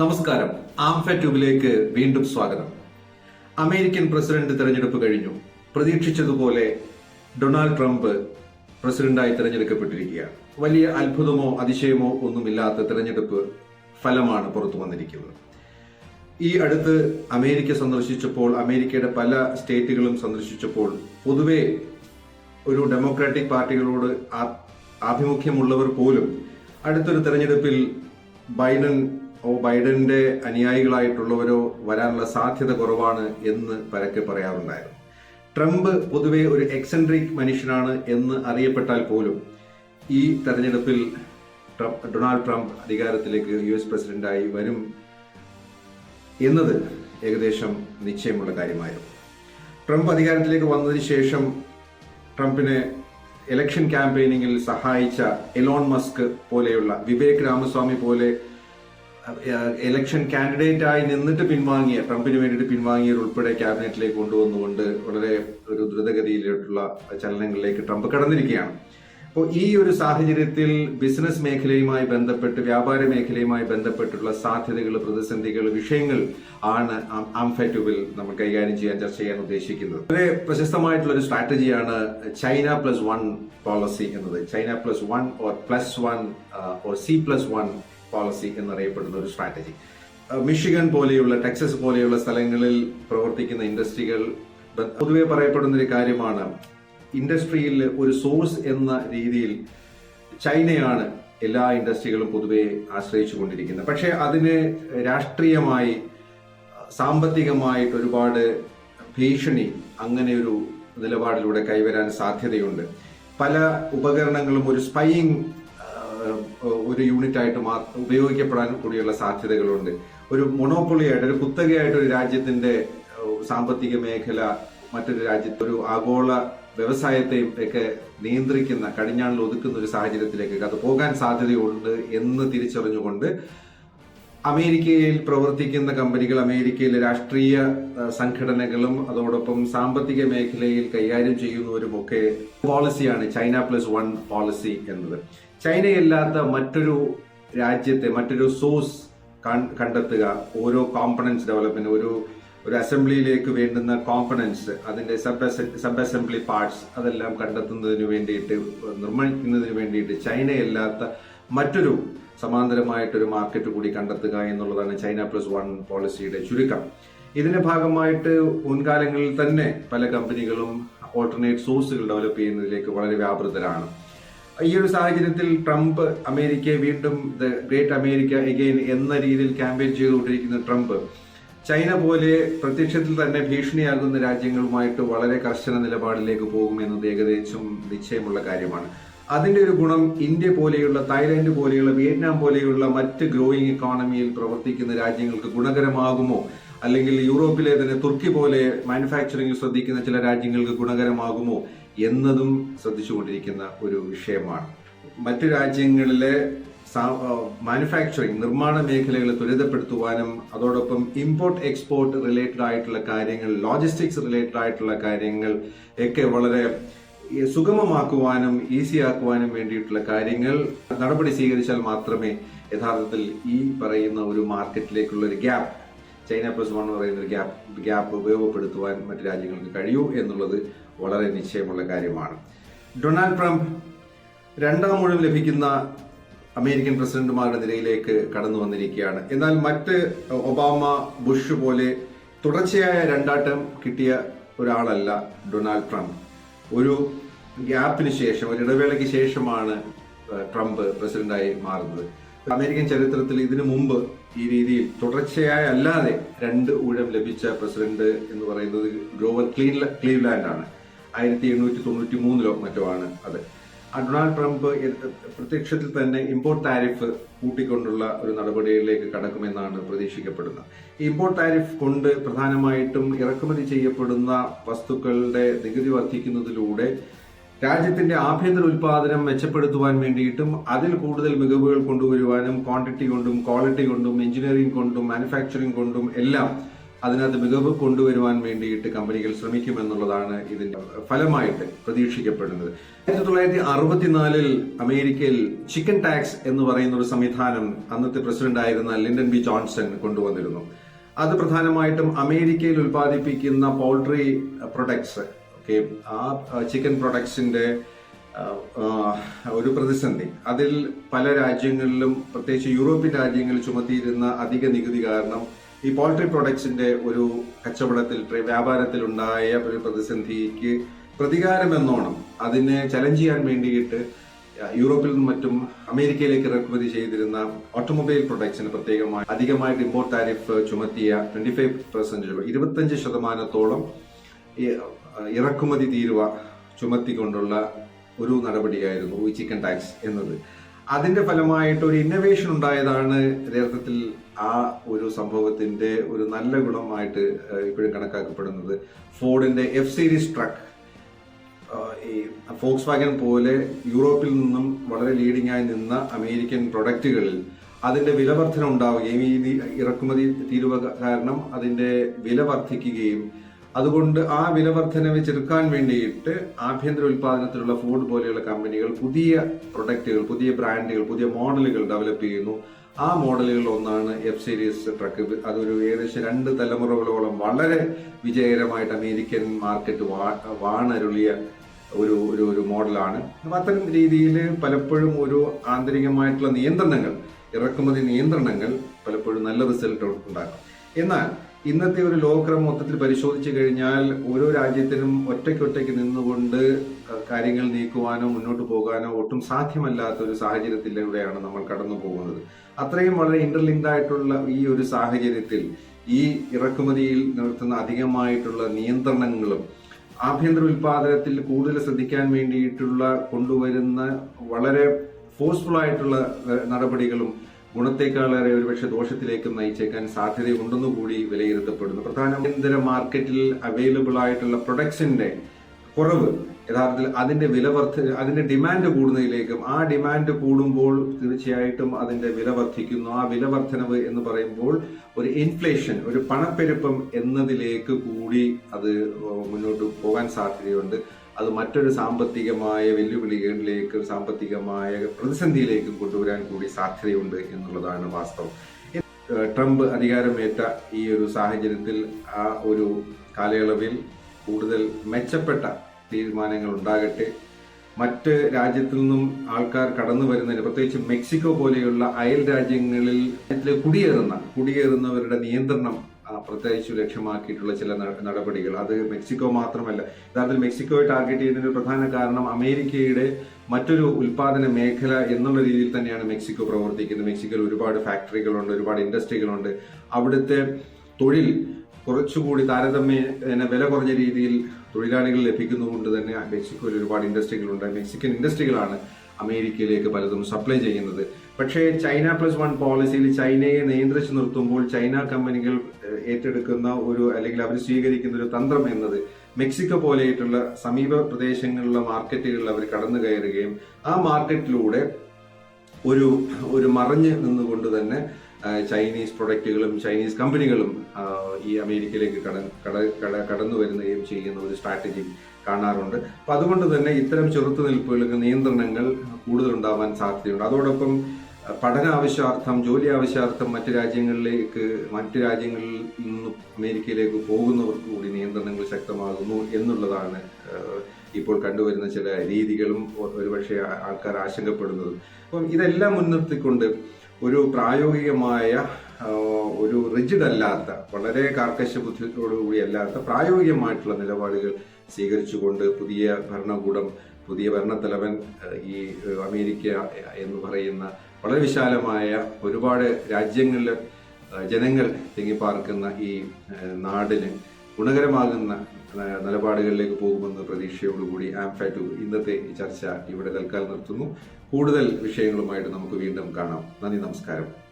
നമസ്കാരം. ആംഫ ട്യൂബിലേക്ക് വീണ്ടും സ്വാഗതം. അമേരിക്കൻ പ്രസിഡന്റ് തെരഞ്ഞെടുപ്പ് കഴിഞ്ഞു. പ്രതീക്ഷിച്ചതുപോലെ ഡൊണാൾഡ് ട്രംപ് പ്രസിഡന്റായി തെരഞ്ഞെടുക്കപ്പെട്ടിരിക്കുകയാണ്. വലിയ അത്ഭുതമോ അതിശയമോ ഒന്നുമില്ലാത്ത തെരഞ്ഞെടുപ്പ് ഫലമാണ് പുറത്തു വന്നിരിക്കുന്നത്. ഈ അടുത്ത് അമേരിക്ക സന്ദർശിച്ചപ്പോൾ അമേരിക്കയുടെ പല സ്റ്റേറ്റുകളും സന്ദർശിച്ചപ്പോൾ പൊതുവെ ഒരു ഡെമോക്രാറ്റിക് പാർട്ടികളോട് ആഭിമുഖ്യമുള്ളവർ പോലും അടുത്തൊരു തെരഞ്ഞെടുപ്പിൽ ബൈഡൻ ബൈഡന്റെ അനുയായികളായിട്ടുള്ളവരോ വരാനുള്ള സാധ്യത കുറവാണ് എന്ന് പരക്കെ പറയാറുണ്ടായിരുന്നു. ട്രംപ് പൊതുവെ ഒരു എക്സെൻട്രിക് മനുഷ്യനാണ് എന്ന് അറിയപ്പെട്ടാൽ പോലും ഈ തെരഞ്ഞെടുപ്പിൽ ഡൊണാൾഡ് ട്രംപ് അധികാരത്തിലേക്ക് യു എസ് പ്രസിഡന്റായി വരും എന്നത് ഏകദേശം നിശ്ചയമുള്ള കാര്യമായിരുന്നു. ട്രംപ് അധികാരത്തിലേക്ക് വന്നതിന് ശേഷം ട്രംപിനെ ഇലക്ഷൻ ക്യാമ്പയിനിങ്ങിൽ സഹായിച്ച എലോൺ മസ്ക് പോലെയുള്ള വിവേക് രാമസ്വാമി പോലെ ഇലക്ഷൻ കാൻഡിഡേറ്റ് ആയി നിന്നിട്ട് പിൻവാങ്ങിയ ട്രംപിന് വേണ്ടിയിട്ട് പിൻവാങ്ങിയവർ ഉൾപ്പെടെ ക്യാബിനറ്റിലേക്ക് കൊണ്ടുവന്നുകൊണ്ട് വളരെ ഒരു ദ്രുതഗതിയിലുള്ള ചലനങ്ങളിലേക്ക് ട്രംപ് കടന്നിരിക്കുകയാണ്. അപ്പോൾ ഈ ഒരു സാഹചര്യത്തിൽ ബിസിനസ് മേഖലയുമായി ബന്ധപ്പെട്ട് വ്യാപാര മേഖലയുമായി ബന്ധപ്പെട്ടുള്ള സാധ്യതകൾ പ്രതിസന്ധികൾ വിഷയങ്ങൾ ആണ് ആംഫാറ്റ്യൂബിൽ നമ്മൾ കൈകാര്യം ചെയ്യാൻ ചർച്ച ചെയ്യാൻ ഉദ്ദേശിക്കുന്നത്. വളരെ പ്രശസ്തമായിട്ടുള്ള ഒരു സ്ട്രാറ്റജിയാണ് ചൈന പ്ലസ് വൺ പോളിസി എന്നത്. China plus one or plus one or C plus one policy എന്നറിയപ്പെടുന്ന ഒരു സ്ട്രാറ്റജി മിഷിഗൻ പോലെയുള്ള ടെക്സസ് പോലെയുള്ള സ്ഥലങ്ങളിൽ പ്രവർത്തിക്കുന്ന ഇൻഡസ്ട്രികൾ പൊതുവെ പറയപ്പെടുന്ന ഒരു കാര്യമാണ് ഇൻഡസ്ട്രിയിൽ ഒരു സോഴ്സ് എന്ന രീതിയിൽ ചൈനയാണ് എല്ലാ ഇൻഡസ്ട്രികളും പൊതുവെ ആശ്രയിച്ചു കൊണ്ടിരിക്കുന്നത്. പക്ഷേ അതിന് രാഷ്ട്രീയമായി സാമ്പത്തികമായിട്ട് ഒരുപാട് ഭീഷണി അങ്ങനെ ഒരു നിലപാടിലൂടെ കൈവരാൻ സാധ്യതയുണ്ട്. പല ഉപകരണങ്ങളും ഒരു സ്പൈയിങ് ഒരു യൂണിറ്റ് ആയിട്ട് മാ ഉപയോഗിക്കപ്പെടാൻ കൂടിയുള്ള സാധ്യതകളുണ്ട്. ഒരു മൊണോപ്പൊളിയായിട്ട് ഒരു കുത്തകയായിട്ട് ഒരു രാജ്യത്തിന്റെ സാമ്പത്തിക മേഖല മറ്റൊരു രാജ്യത്ത് ഒരു ആഗോള വ്യവസായത്തെയും ഒക്കെ നിയന്ത്രിക്കുന്ന കടിഞ്ഞാണിൽ ഒതുക്കുന്ന ഒരു സാഹചര്യത്തിലേക്ക് അത് പോകാൻ സാധ്യതയുണ്ട് എന്ന് തിരിച്ചറിഞ്ഞുകൊണ്ട് അമേരിക്കയിൽ പ്രവർത്തിക്കുന്ന കമ്പനികൾ അമേരിക്കയിലെ രാഷ്ട്രീയ സംഘടനകളും അതോടൊപ്പം സാമ്പത്തിക മേഖലയിൽ കൈകാര്യം ചെയ്യുന്നവരുമൊക്കെ പോളിസിയാണ് ചൈന പ്ലസ് വൺ പോളിസി എന്നത്. ചൈനയല്ലാത്ത മറ്റൊരു രാജ്യത്തെ മറ്റൊരു സോഴ്സ് കണ്ടെത്തുക ഓരോ കോമ്പണൻസ് ഡെവലപ്മെന്റ് ഒരു ഒരു അസംബ്ലിയിലേക്ക് വേണ്ടുന്ന കോമ്പണൻസ് അതിന്റെ സബ് സബ് അസംബ്ലി പാർട്സ് അതെല്ലാം കണ്ടെത്തുന്നതിന് വേണ്ടിയിട്ട് നിർമ്മിക്കുന്നതിന് വേണ്ടിയിട്ട് ചൈനയല്ലാത്ത മറ്റൊരു സമാന്തരമായിട്ടൊരു മാർക്കറ്റ് കൂടി കണ്ടെത്തുക എന്നുള്ളതാണ് ചൈന പ്ലസ് വൺ പോളിസിയുടെ ചുരുക്കം. ഇതിന്റെ ഭാഗമായിട്ട് മുൻകാലങ്ങളിൽ തന്നെ പല കമ്പനികളും ഓൾട്ടർനേറ്റ് സോഴ്സുകൾ ഡെവലപ്പ് ചെയ്യുന്നതിലേക്ക് വളരെ വ്യാപൃതരാണ്. ഈ ഒരു സാഹചര്യത്തിൽ ട്രംപ് അമേരിക്കയെ വീണ്ടും ദ ഗ്രേറ്റ് അമേരിക്ക എഗെയിൻ എന്ന രീതിയിൽ ക്യാമ്പയിൻ ചെയ്തുകൊണ്ടിരിക്കുന്ന ട്രംപ് ചൈന പോലെ പ്രത്യക്ഷത്തിൽ തന്നെ ഭീഷണിയാകുന്ന രാജ്യങ്ങളുമായിട്ട് വളരെ കർശന നിലപാടിലേക്ക് പോകും എന്നത് ഏകദേശം നിശ്ചയമുള്ള കാര്യമാണ്. അതിന്റെ ഒരു ഗുണം ഇന്ത്യ പോലെയുള്ള തായ്ലാന്റ് പോലെയുള്ള വിയറ്റ്നാം പോലെയുള്ള മറ്റ് ഗ്രോയിങ് ഇക്കോണമിയിൽ പ്രവർത്തിക്കുന്ന രാജ്യങ്ങൾക്ക് ഗുണകരമാകുമോ? അല്ലെങ്കിൽ യൂറോപ്പിലെ തന്നെ തുർക്കി പോലെ മാനുഫാക്ചറിംഗ് ശ്രദ്ധിക്കുന്ന ചില രാജ്യങ്ങൾക്ക് ഗുണകരമാകുമോ? എന്നതും ശ്രദ്ധിച്ചുകൊണ്ടിരിക്കുന്ന ഒരു വിഷയമാണ്. മറ്റു രാജ്യങ്ങളിലെ മാനുഫാക്ചറിങ് നിർമ്മാണ മേഖലകളെ ത്വരിതപ്പെടുത്തുവാനും അതോടൊപ്പം ഇമ്പോർട്ട് എക്സ്പോർട്ട് റിലേറ്റഡ് ആയിട്ടുള്ള കാര്യങ്ങൾ ലോജിസ്റ്റിക്സ് റിലേറ്റഡ് ആയിട്ടുള്ള കാര്യങ്ങൾ ഒക്കെ വളരെ സുഗമമാക്കുവാനും ഈസി ആക്കുവാനും വേണ്ടിയിട്ടുള്ള കാര്യങ്ങൾ നടപടി സ്വീകരിച്ചാൽ മാത്രമേ യഥാർത്ഥത്തിൽ ഈ പറയുന്ന ഒരു മാർക്കറ്റിലേക്കുള്ള ഒരു ഗ്യാപ്പ് ചൈന പ്ലസ് വൺ എന്ന് പറയുന്ന ഒരു ഗ്യാപ്പ് ഗ്യാപ്പ് ഉപയോഗപ്പെടുത്തുവാൻ മറ്റു രാജ്യങ്ങൾക്ക് കഴിയൂ എന്നുള്ളത് വളരെ നിശ്ചയമുള്ള കാര്യമാണ്. ഡൊണാൾഡ് ട്രംപ് രണ്ടാം ഊഴം ലഭിക്കുന്ന അമേരിക്കൻ പ്രസിഡന്റുമാരുടെ നിരയിലേക്ക് കടന്നു വന്നിരിക്കുകയാണ്. എന്നാൽ മറ്റ് ഒബാമ ബുഷ് പോലെ തുടർച്ചയായ രണ്ടാട്ടം കിട്ടിയ ഒരാളല്ല ഡൊണാൾഡ് ട്രംപ്. ഒരു ഗ്യാപ്പിന് ശേഷം ഒരു ഇടവേളയ്ക്ക് ശേഷമാണ് ട്രംപ് പ്രസിഡന്റായി മാറുന്നത്. അമേരിക്കൻ ചരിത്രത്തിൽ ഇതിനു മുമ്പ് ഈ രീതിയിൽ തുടർച്ചയായ അല്ലാതെ രണ്ട് ഊഴം ലഭിച്ച പ്രസിഡന്റ് എന്ന് പറയുന്നത് ഗ്രോവർ ക്ലീൻ ക്ലീവ്ലാൻഡ് ആണ് ആയിരത്തി എണ്ണൂറ്റി തൊണ്ണൂറ്റി മൂന്നിലോ മറ്റോ ആണ് അത്. ഡൊണാൾഡ് ട്രംപ് പ്രത്യക്ഷത്തിൽ തന്നെ ഇമ്പോർട്ട് താരിഫ് കൂട്ടിക്കൊണ്ടുള്ള ഒരു നടപടിയിലേക്ക് കടക്കുമെന്നാണ് പ്രതീക്ഷിക്കപ്പെടുന്നത്. ഇമ്പോർട്ട് താരിഫ് കൊണ്ട് പ്രധാനമായിട്ടും ഇറക്കുമതി ചെയ്യപ്പെടുന്ന വസ്തുക്കളുടെ നികുതി വർദ്ധിക്കുന്നതിലൂടെ രാജ്യത്തിന്റെ ആഭ്യന്തര ഉൽപാദനം മെച്ചപ്പെടുത്തുവാൻ വേണ്ടിയിട്ടും അതിൽ കൂടുതൽ മികവുകൾ കൊണ്ടുവരുവാനും ക്വാണ്ടിറ്റി കൊണ്ടും ക്വാളിറ്റി കൊണ്ടും എഞ്ചിനീയറിംഗ് കൊണ്ടും മാനുഫാക്ചറിംഗ് കൊണ്ടും എല്ലാം അതിനകത്ത് മികവ് കൊണ്ടുവരുവാൻ വേണ്ടിയിട്ട് കമ്പനികൾ ശ്രമിക്കുമെന്നുള്ളതാണ് ഇതിന്റെ ഫലമായിട്ട് പ്രതീക്ഷിക്കപ്പെടുന്നത്. ആയിരത്തി തൊള്ളായിരത്തി അറുപത്തിനാലിൽ അമേരിക്കയിൽ ചിക്കൻ ടാക്സ് എന്ന് പറയുന്ന ഒരു സംവിധാനം അന്നത്തെ പ്രസിഡന്റ് ആയിരുന്ന ലിൻഡൻ ബി ജോൺസൺ കൊണ്ടുവന്നിരുന്നു. അത് പ്രധാനമായിട്ടും അമേരിക്കയിൽ ഉൽപ്പാദിപ്പിക്കുന്ന പൗൾട്രി പ്രൊഡക്ട്സ് ഓക്കെ ആ ചിക്കൻ പ്രൊഡക്ട്സിന്റെ ഒരു പ്രതിസന്ധി. അതിൽ പല രാജ്യങ്ങളിലും പ്രത്യേകിച്ച് യൂറോപ്യൻ രാജ്യങ്ങളിൽ ചുമത്തിയിരുന്ന അധിക നികുതി കാരണം ഈ പോൾട്രി പ്രൊഡക്ട്സിന്റെ ഒരു കച്ചവടത്തിൽ വ്യാപാരത്തിൽ ഉണ്ടായ ഒരു പ്രതിസന്ധിക്ക് പ്രതികാരം എന്നോണം അതിനെ ചലഞ്ച് ചെയ്യാൻ വേണ്ടിയിട്ട് യൂറോപ്പിൽ നിന്നും മറ്റും അമേരിക്കയിലേക്ക് ഇറക്കുമതി ചെയ്തിരുന്ന ഓട്ടോമൊബൈൽ പ്രൊഡക്ട്സിന് പ്രത്യേകമായി അധികമായിട്ട് ഇമ്പോർട്ട് താരിഫ് ചുമത്തിയ ട്വന്റി ഫൈവ് പെർസെന്റേജ് ഇരുപത്തഞ്ച് ശതമാനത്തോളം ഇറക്കുമതി തീരുവ ചുമത്തിക്കൊണ്ടുള്ള ഒരു നടപടിയായിരുന്നു ഈ ചിക്കൻ ടാക്സ് എന്നത്. അതിന്റെ ഫലമായിട്ട് ഒരു ഇന്നവേഷൻ ഉണ്ടായതാണ് യഥാർത്ഥത്തിൽ ആ ഒരു സംഭവത്തിന്റെ ഒരു നല്ല ഗുണമായിട്ട് ഇപ്പോഴും കണക്കാക്കപ്പെടുന്നത്. ഫോർഡിന്റെ എഫ് സീരീസ് ട്രക്ക് ഈ ഫോക്സ് വാഗൻ പോലെ യൂറോപ്പിൽ നിന്നും വളരെ ലീഡിംഗ് ആയി നിന്ന അമേരിക്കൻ പ്രൊഡക്റ്റുകളിൽ അതിന്റെ വില വർധന ഉണ്ടാവുകയും ഈ ഇറക്കുമതി തീരുവ കാരണം അതിന്റെ വില വർദ്ധിക്കുകയും അതുകൊണ്ട് ആ വില വർധനവ് ചെറുക്കാൻ വേണ്ടിയിട്ട് ആഭ്യന്തര ഉൽപാദനത്തിലുള്ള ഫോർഡ് പോലെയുള്ള കമ്പനികൾ പുതിയ പ്രൊഡക്റ്റുകൾ പുതിയ ബ്രാൻഡുകൾ പുതിയ മോഡലുകൾ ഡെവലപ്പ് ചെയ്യുന്നു. ആ മോഡലുകളിൽ ഒന്നാണ് എഫ് സീരീസ് ട്രക്ക് അതൊരു ഏകദേശം രണ്ട് തലമുറകളോളം വളരെ വിജയകരമായിട്ട് അമേരിക്കൻ മാർക്കറ്റ് വാണരുളിയ ഒരു ഒരു ഒരു മോഡലാണ്. അത്തരം രീതിയിൽ പലപ്പോഴും ഒരു ആന്തരികമായിട്ടുള്ള നിയന്ത്രണങ്ങൾ ഇറക്കുമതി നിയന്ത്രണങ്ങൾ പലപ്പോഴും നല്ല റിസൾട്ട് ഉണ്ടാക്കും. എന്നാൽ ഇന്നത്തെ ഒരു ലോകക്രമം മൊത്തത്തിൽ പരിശോധിച്ചു കഴിഞ്ഞാൽ ഓരോ രാജ്യത്തിനും ഒറ്റയ്ക്കൊറ്റയ്ക്ക് നിന്നുകൊണ്ട് കാര്യങ്ങൾ നീക്കുവാനോ മുന്നോട്ട് പോകാനോ ഒട്ടും സാധ്യമല്ലാത്ത ഒരു സാഹചര്യത്തിലൂടെയാണ് നമ്മൾ കടന്നു പോകുന്നത്. അത്രയും വളരെ ഇന്റർലിങ്ക്ഡ് ആയിട്ടുള്ള ഈ ഒരു സാഹചര്യത്തിൽ ഈ ഇറക്കുമതിയിൽ നിർത്തുന്ന അധികമായിട്ടുള്ള നിയന്ത്രണങ്ങളും ആഭ്യന്തര ഉൽപാദനത്തിൽ കൂടുതൽ ശ്രദ്ധിക്കാൻ വേണ്ടിയിട്ടുള്ള കൊണ്ടുവരുന്ന വളരെ ഫോഴ്സ്ഫുൾ ആയിട്ടുള്ള നടപടികളും ഗുണത്തെക്കാളേറെ ഒരുപക്ഷെ ദോഷത്തിലേക്കും നയിച്ചേക്കാൻ സാധ്യതയുണ്ടെന്നു കൂടി വിലയിരുത്തപ്പെടുന്നു. പ്രധാന കേന്ദ്ര മാർക്കറ്റിൽ അവൈലബിൾ ആയിട്ടുള്ള പ്രൊഡക്ട്സിന്റെ കുറവ് യഥാർത്ഥത്തിൽ അതിന്റെ വില വർദ്ധ അതിന്റെ ഡിമാൻഡ് കൂടുന്നതിലേക്കും ആ ഡിമാൻഡ് കൂടുമ്പോൾ തീർച്ചയായിട്ടും അതിന്റെ വില വർദ്ധിക്കുന്നു ആ വില വർധനവ് എന്ന് പറയുമ്പോൾ ഒരു ഇൻഫ്ലേഷൻ ഒരു പണപ്പെരുപ്പം എന്നതിലേക്ക് കൂടി അത് മുന്നോട്ട് പോകാൻ സാധ്യതയുണ്ട്. അത് മറ്റൊരു സാമ്പത്തികമായ വെല്ലുവിളികളിലേക്കും സാമ്പത്തികമായ പ്രതിസന്ധിയിലേക്കും കൊണ്ടുവരാൻ കൂടി സാധ്യതയുണ്ട് എന്നുള്ളതാണ് വാസ്തവം. ട്രംപ് അധികാരമേറ്റ ഈ ഒരു സാഹചര്യത്തിൽ ആ ഒരു കാലയളവിൽ കൂടുതൽ മെച്ചപ്പെട്ട തീരുമാനങ്ങൾ ഉണ്ടാകട്ടെ. മറ്റ് രാജ്യത്തു നിന്നും ആൾക്കാർ കടന്നു വരുന്നതിന് പ്രത്യേകിച്ച് മെക്സിക്കോ പോലെയുള്ള അയൽ രാജ്യങ്ങളിൽ കുടിയേറുന്ന കുടിയേറുന്നവരുടെ നിയന്ത്രണം പ്രത്യേകിച്ച് ലക്ഷ്യമാക്കിയിട്ടുള്ള ചില നടപടികൾ. അത് മെക്സിക്കോ മാത്രമല്ല. യഥാർത്ഥത്തിൽ മെക്സിക്കോയെ ടാർഗറ്റ് ചെയ്യുന്നതിന് പ്രധാന കാരണം അമേരിക്കയുടെ മറ്റൊരു ഉൽപാദന മേഖല എന്നുള്ള രീതിയിൽ തന്നെയാണ് മെക്സിക്കോ പ്രവർത്തിക്കുന്നത്. മെക്സിക്കോയിൽ ഒരുപാട് ഫാക്ടറികളുണ്ട് ഒരുപാട് ഇൻഡസ്ട്രികളുണ്ട്. അവിടുത്തെ തൊഴിൽ കുറച്ചുകൂടി താരതമ്യേന വില കുറഞ്ഞ രീതിയിൽ തൊഴിലാളികൾ ലഭിക്കുന്നതുകൊണ്ട് തന്നെ മെക്സിക്കോയിൽ ഒരുപാട് ഇൻഡസ്ട്രികളുണ്ട്. മെക്സിക്കൻ ഇൻഡസ്ട്രികളാണ് അമേരിക്കയിലേക്ക് പലതും സപ്ലൈ ചെയ്യുന്നത്. പക്ഷേ ചൈന പ്ലസ് വൺ പോളിസിയിൽ ചൈനയെ നിയന്ത്രിച്ചു നിർത്തുമ്പോൾ ചൈന കമ്പനികൾ ഏറ്റെടുക്കുന്ന ഒരു അല്ലെങ്കിൽ അവർ സ്വീകരിക്കുന്ന ഒരു തന്ത്രം എന്നത് മെക്സിക്കോ പോലെയായിട്ടുള്ള സമീപ പ്രദേശങ്ങളിലുള്ള മാർക്കറ്റുകളിൽ അവർ കടന്നു കയറുകയും ആ മാർക്കറ്റിലൂടെ ഒരു ഒരു മറഞ്ഞ് നിന്നുകൊണ്ട് തന്നെ ചൈനീസ് പ്രൊഡക്റ്റുകളും ചൈനീസ് കമ്പനികളും ഈ അമേരിക്കയിലേക്ക് കട കടന്നു വരുകയും ചെയ്യുന്ന ഒരു സ്ട്രാറ്റജി കാണാറുണ്ട്. അപ്പൊ അതുകൊണ്ട് തന്നെ ഇത്തരം ചെറുത്തുനിൽപ്പുകൾക്ക് നിയന്ത്രണങ്ങൾ കൂടുതൽ ഉണ്ടാവാൻ സാധ്യതയുണ്ട്. അതോടൊപ്പം പഠന ആവശ്യാർത്ഥം ജോലി ആവശ്യാർത്ഥം മറ്റ് രാജ്യങ്ങളിലേക്ക് മറ്റ് രാജ്യങ്ങളിൽ നിന്നും അമേരിക്കയിലേക്ക് പോകുന്നവർക്ക് കൂടി നിയന്ത്രണങ്ങൾ ശക്തമാകുന്നു എന്നുള്ളതാണ് ഇപ്പോൾ കണ്ടുവരുന്ന ചില രീതികളും ഒരുപക്ഷെ ആൾക്കാർ ആശങ്കപ്പെടുന്നത്. അപ്പം ഇതെല്ലാം മുൻനിർത്തിക്കൊണ്ട് ഒരു പ്രായോഗികമായ ഒരു റിജിഡ് അല്ലാത്ത വളരെ കാർക്കശ ബുദ്ധിയോടുകൂടി അല്ലാത്ത പ്രായോഗികമായിട്ടുള്ള നിലപാടുകൾ സ്വീകരിച്ചുകൊണ്ട് പുതിയ ഭരണകൂടം പുതിയ ഭരണത്തലവൻ ഈ അമേരിക്ക എന്ന് പറയുന്ന വളരെ വിശാലമായ ഒരുപാട് രാജ്യങ്ങളിൽ ജനങ്ങൾ തിങ്ങിപ്പാർക്കുന്ന ഈ നാടിന് ഗുണകരമാകുന്ന നിലപാടുകളിലേക്ക് പോകുമെന്ന പ്രതീക്ഷയോടുകൂടി ആംഫാറ്റു ഇന്നത്തെ ചർച്ച ഇവിടെ തൽക്കാലം നിർത്തുന്നു. കൂടുതൽ വിഷയങ്ങളുമായിട്ട് നമുക്ക് വീണ്ടും കാണാം. നന്ദി നമസ്കാരം.